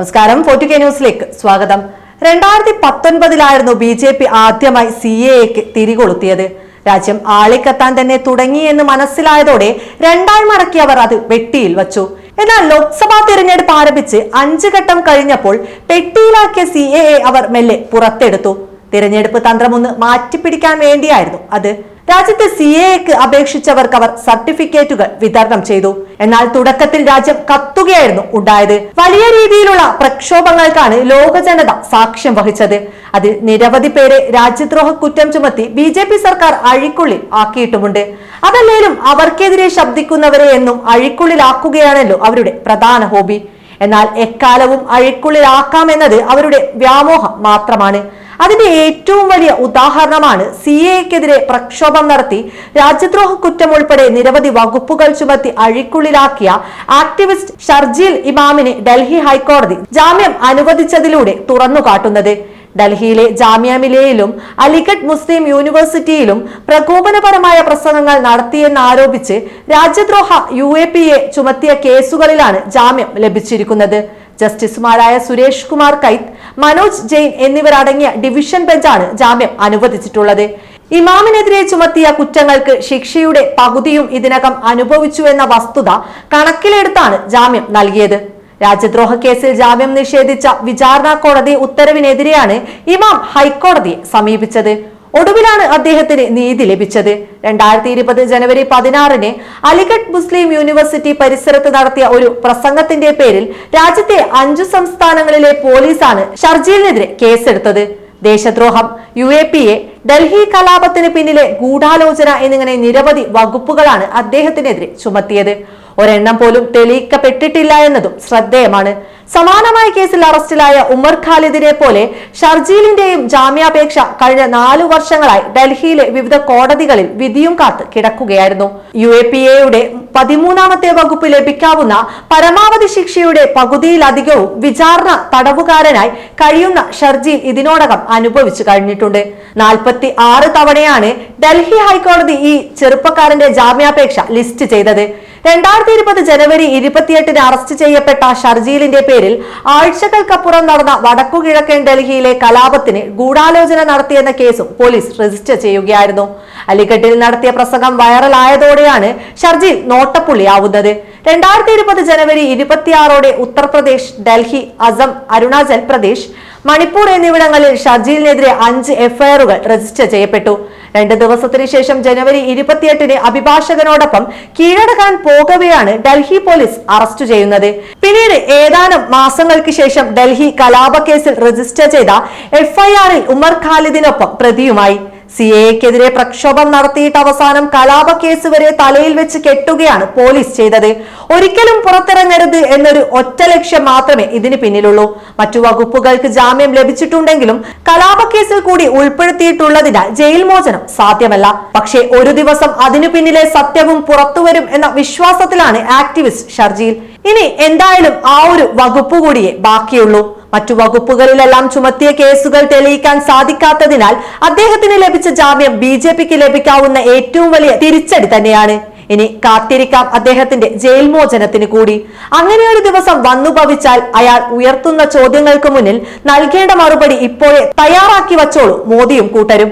നമസ്കാരം. Forty K ന്യൂസിലേക്ക് സ്വാഗതം. രണ്ടായിരത്തി പത്തൊൻപതിലായിരുന്നു ബി ജെ പി ആദ്യമായി സി എക്ക് തിരികൊളുത്തിയത്. രാജ്യം ആളിക്കത്താൻ തന്നെ തുടങ്ങി എന്ന് മനസ്സിലായതോടെ രണ്ടായി മടക്കി അവർ അത് വെട്ടിയിൽ വച്ചു. എന്നാൽ ലോക്സഭാ തിരഞ്ഞെടുപ്പ് ആരംഭിച്ച് അഞ്ച് ഘട്ടം കഴിഞ്ഞപ്പോൾ പെട്ടിയിലാക്കിയ സി അവർ മെല്ലെ പുറത്തെടുത്തു. തിരഞ്ഞെടുപ്പ് തന്ത്രമൊന്ന് മാറ്റിപ്പിടിക്കാൻ വേണ്ടിയായിരുന്നു അത്. രാജ്യത്തെ സി എക്ക് അപേക്ഷിച്ചവർക്ക് അവർ സർട്ടിഫിക്കറ്റുകൾ വിതരണം ചെയ്തു. എന്നാൽ തുടക്കത്തിൽ രാജ്യം കത്തുകയായിരുന്നു ഉണ്ടായത്. വലിയ രീതിയിലുള്ള പ്രക്ഷോഭങ്ങൾക്കാണ് ലോക ജനത സാക്ഷ്യം വഹിച്ചത്. അതിൽ നിരവധി പേരെ രാജ്യദ്രോഹ കുറ്റം ചുമത്തി ബി ജെ പി സർക്കാർ അഴിക്കുള്ളിൽ ആക്കിയിട്ടുമുണ്ട്. അതല്ലേലും അവർക്കെതിരെ ശബ്ദിക്കുന്നവരെ എന്നും അഴിക്കുള്ളിലാക്കുകയാണല്ലോ അവരുടെ പ്രധാന ഹോബി. എന്നാൽ എക്കാലവും അഴിക്കുള്ളിലാക്കാമെന്നത് അവരുടെ വ്യാമോഹം മാത്രമാണ്. അതിന്റെ ഏറ്റവും വലിയ ഉദാഹരണമാണ് സി എക്കെതിരെ പ്രക്ഷോഭം നടത്തി രാജ്യദ്രോഹ കുറ്റം ഉൾപ്പെടെ നിരവധി വകുപ്പുകൾ ചുമത്തി അഴിക്കുള്ളിലാക്കിയ ആക്ടിവിസ്റ്റ് ഷർജീൽ ഇമാമിന് ഡൽഹി ഹൈക്കോടതി ജാമ്യം അനുവദിച്ചതിലൂടെ തുറന്നുകാട്ടുന്നത്. ഡൽഹിയിലെ ജാമ്യ മിലിയയിലും അലിഗഡ് മുസ്ലിം യൂണിവേഴ്സിറ്റിയിലും പ്രകോപനപരമായ പ്രസംഗങ്ങൾ നടത്തിയെന്നാരോപിച്ച് രാജ്യദ്രോഹ യു എ ചുമത്തിയ കേസുകളിലാണ് ജാമ്യം ലഭിച്ചിരിക്കുന്നത്. ജസ്റ്റിസുമാരായ സുരേഷ് കുമാർ കൈത്ത് മനോജ് ജെയിൻ എന്നിവരടങ്ങിയ ഡിവിഷൻ ബെഞ്ചാണ് ജാമ്യം അനുവദിച്ചിട്ടുള്ളത്. ഇമാമിനെതിരെ ചുമത്തിയ കുറ്റങ്ങൾക്ക് ശിക്ഷയുടെ പകുതിയും ഇതിനകം അനുഭവിച്ചു എന്ന വസ്തുത കണക്കിലെടുത്താണ് ജാമ്യം നൽകിയത്. രാജ്യദ്രോഹ കേസിൽ ജാമ്യം നിഷേധിച്ച വിചാരണ കോടതി ഉത്തരവിനെതിരെയാണ് ഇമാം ഹൈക്കോടതിയെ സമീപിച്ചത്. ഒടുവിലാണ് അദ്ദേഹത്തിന് നീതി ലഭിച്ചത്. രണ്ടായിരത്തി ഇരുപത് ജനുവരി പതിനാറിന് അലിഗഡ് മുസ്ലിം യൂണിവേഴ്സിറ്റി പരിസരത്ത് നടത്തിയ ഒരു പ്രസംഗത്തിന്റെ പേരിൽ രാജ്യത്തെ അഞ്ചു സംസ്ഥാനങ്ങളിലെ പോലീസാണ് ഷർജീലിനെതിരെ കേസെടുത്തത്. ദേശദ്രോഹം U A P A Delhi കലാപത്തിന് പിന്നിലെ ഗൂഢാലോചന എന്നിങ്ങനെ നിരവധി വകുപ്പുകളാണ് അദ്ദേഹത്തിനെതിരെ ചുമത്തിയത്. ഒരെണ്ണം പോലും തെളിയിക്കപ്പെട്ടിട്ടില്ല എന്നതും ശ്രദ്ധേയമാണ്. സമാനമായ കേസിൽ അറസ്റ്റിലായ ഉമർ ഖാലിദിനെ പോലെ ഷർജീലിന്റെയും ജാമ്യാപേക്ഷ കഴിഞ്ഞ നാലു വർഷങ്ങളായി ഡൽഹിയിലെ വിവിധ കോടതികളിൽ വിധിയും കാത്ത് കിടക്കുകയായിരുന്നു. യു എ പി എയുടെ പതിമൂന്നാമത്തെ വകുപ്പ് ലഭിക്കാവുന്ന പരമാവധി ശിക്ഷയുടെ പകുതിയിലധികവും വിചാരണ തടവുകാരനായി കഴിയുന്ന ഷർജീൽ ഇതിനോടകം അനുഭവിച്ചു കഴിഞ്ഞിട്ടുണ്ട്. നാൽപ്പത്തി ആറ് തവണയാണ് ഡൽഹി ഹൈക്കോടതി ഈ ചെറുപ്പക്കാരന്റെ ജാമ്യാപേക്ഷ ലിസ്റ്റ് ചെയ്തത്. രണ്ടായിരത്തി ഇരുപത് ജനുവരി ഇരുപത്തിയെട്ടിന് അറസ്റ്റ് ചെയ്യപ്പെട്ട ഷർജീലിന്റെ പേരിൽ ആഴ്ചകൾക്കപ്പുറം നടന്ന വടക്കുകിഴക്കൻ ഡൽഹിയിലെ കലാപത്തിന് ഗൂഢാലോചന നടത്തിയെന്ന കേസും പോലീസ് രജിസ്റ്റർ ചെയ്യുകയായിരുന്നു. അലിഗഡിൽ നടത്തിയ പ്രസംഗം വൈറലായതോടെയാണ് ഷർജീൽ നോട്ടപ്പുള്ളിയാവുന്നത്. രണ്ടായിരത്തി ഇരുപത് ജനുവരി ഇരുപത്തിയാറോടെ ഉത്തർപ്രദേശ് ഡൽഹി അസം അരുണാചൽ പ്രദേശ് മണിപ്പൂർ എന്നിവിടങ്ങളിൽ ഷർജീലിനെതിരെ അഞ്ച് എഫ്ഐആറുകൾ രജിസ്റ്റർ ചെയ്യപ്പെട്ടു. രണ്ട് ദിവസത്തിന് ശേഷം ജനുവരി ഇരുപത്തിയെട്ടിന് അഭിഭാഷകനോടൊപ്പം കീഴടക്കാൻ പോകവെയാണ് ഡൽഹി പോലീസ് അറസ്റ്റ് ചെയ്യുന്നത്. പിന്നീട് ഏതാനും മാസങ്ങൾക്ക് ശേഷം ഡൽഹി കലാപ കേസിൽ രജിസ്റ്റർ ചെയ്ത എഫ്ഐആറിൽ ഉമർ ഖാലിദിനൊപ്പം പ്രതിയുമായി. സി എക്കെതിരെ പ്രക്ഷോഭം നടത്തിയിട്ട് അവസാനം കലാപ കേസ് വരെ തലയിൽ വെച്ച് കെട്ടുകയാണ് പോലീസ് ചെയ്തത്. ഒരിക്കലും പുറത്തിറങ്ങരുത് എന്നൊരു ഒറ്റ ലക്ഷ്യം മാത്രമേ ഇതിന് പിന്നിലുള്ളൂ. മറ്റു വകുപ്പുകൾക്ക് ജാമ്യം ലഭിച്ചിട്ടുണ്ടെങ്കിലും കലാപ കേസിൽ കൂടി ഉൾപ്പെടുത്തിയിട്ടുള്ളതിനാൽ ജയിൽ മോചനം സാധ്യമല്ല. പക്ഷേ ഒരു ദിവസം അതിനു പിന്നിലെ സത്യവും പുറത്തുവരും എന്ന വിശ്വാസത്തിലാണ് ആക്ടിവിസ്റ്റ് ഷർജീൽ ഇനി എന്തായാലും ആ ഒരു വകുപ്പ് കൂടിയേ ബാക്കിയുള്ളൂ. മറ്റു വകുപ്പുകളിലെല്ലാം ചുമത്തിയ കേസുകൾ തെളിയിക്കാൻ സാധിക്കാത്തതിനാൽ അദ്ദേഹത്തിന് ലഭിച്ച ജാമ്യം ബി ജെ പിക്ക് ലഭിക്കാവുന്ന ഏറ്റവും വലിയ തിരിച്ചടി തന്നെയാണ്. ഇനി കാത്തിരിക്കാം അദ്ദേഹത്തിന്റെ ജയിൽ മോചനത്തിന് കൂടി. അങ്ങനെ ഒരു ദിവസം വന്നു ഭവിച്ചാൽ അയാൾ ഉയർത്തുന്ന ചോദ്യങ്ങൾക്ക് മുന്നിൽ നൽകേണ്ട മറുപടി ഇപ്പോഴേ തയ്യാറാക്കി വച്ചോളൂ മോദിയും കൂട്ടരും.